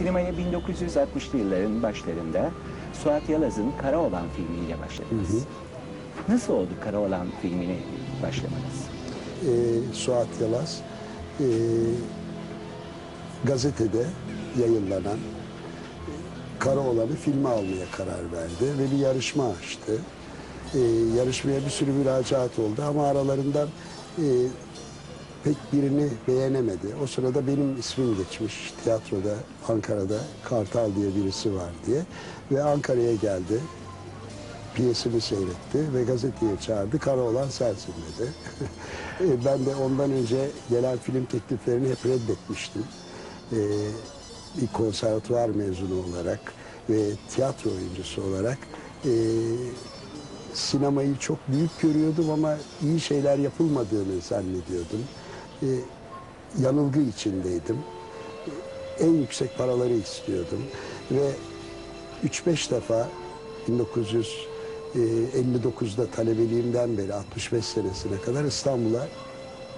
sinemaya 1960'lı yılların başlarında Suat Yalaz'ın Kara Olan filmiyle başladınız. Nasıl oldu Kara Olan filmine başlamanız? e, Suat Yalaz e, gazetede yayınlanan e, Karaoğlan'ı filme almaya karar verdi ve bir yarışma açtı. E, yarışmaya bir sürü müracaat oldu ama aralarından e, pek birini beğenemedi. O sırada benim ismim geçmiş tiyatroda Ankara'da Kartal diye birisi var diye ve Ankara'ya geldi piyesimi seyretti ve gazeteye çağırdı. Karaoğlan sensin dedi. E, ben de ondan önce gelen film tekliflerini hep reddetmiştim. E, bir konservatuvar mezunu olarak ve tiyatro oyuncusu olarak e, sinemayı çok büyük görüyordum ama iyi şeyler yapılmadığını zannediyordum. E, yanılgı içindeydim. E, en yüksek paraları istiyordum ve 3-5 defa 1959'da talebeliğimden beri 65 senesine kadar İstanbul'a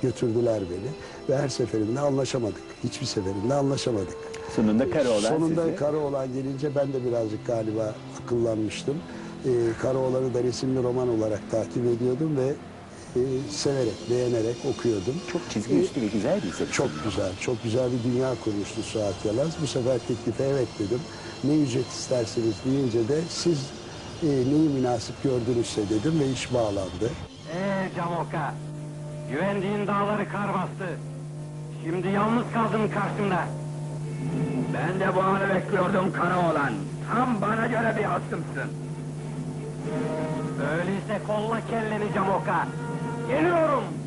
götürdüler beni ve her seferinde anlaşamadık. Hiçbir seferinde anlaşamadık. Sonunda Kara Olan Sonunda sizi... Karaoğlan gelince ben de birazcık galiba akıllanmıştım. Ee, Karaoğlan'ı da resimli roman olarak takip ediyordum ve e, severek, beğenerek okuyordum. çok çizgi üstü ve güzel bir seri. Çok güzel, çok güzel bir dünya kurmuştu Suat Yalaz. Bu sefer teklife evet dedim. Ne ücret isterseniz deyince de siz e, neyi münasip gördünüzse dedim ve iş bağlandı. Ee Camoka, güvendiğin dağları kar bastı. Şimdi yalnız kaldın karşımda. Ben de bu anı bekliyordum Karaoğlan. Tam bana göre bir hasımsın. Öyleyse kolla kelleni Camoka. Geliyorum.